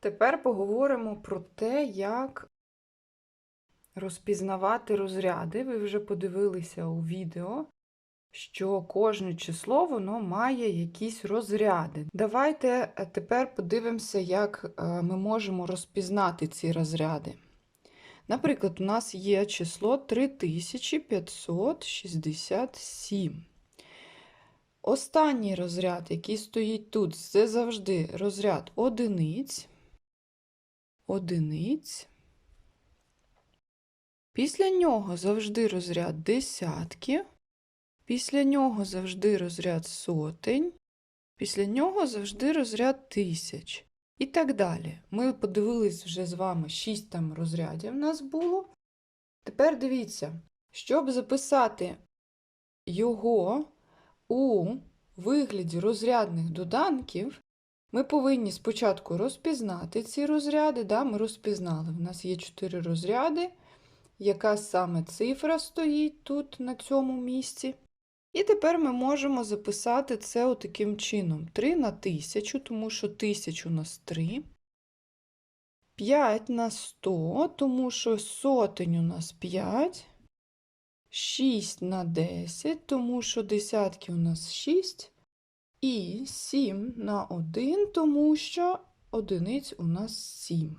Тепер поговоримо про те, як розпізнавати розряди. Ви вже подивилися у відео, що кожне число воно має якісь розряди. Давайте е, тепер подивимося, як е, ми можемо розпізнати ці розряди. Наприклад, у нас є число 3567. Останній розряд, який стоїть тут, це завжди розряд одиниць. Одиниць. Після нього завжди розряд десятки. Після нього завжди розряд сотень. Після нього завжди розряд тисяч. І так далі. Ми подивились вже з вами 6 там розрядів у нас було. Тепер дивіться, щоб записати його у вигляді розрядних доданків, ми повинні спочатку розпізнати ці розряди. Да, Ми розпізнали. У нас є 4 розряди, яка саме цифра стоїть тут на цьому місці. І тепер ми можемо записати це отаким чином: 3 на 1000, тому що 1000 у нас 3. 5 на 100, тому що сотень у нас 5. 6 на 10, тому що десятки у нас 6. І 7 на 1, тому що одиниць у нас 7.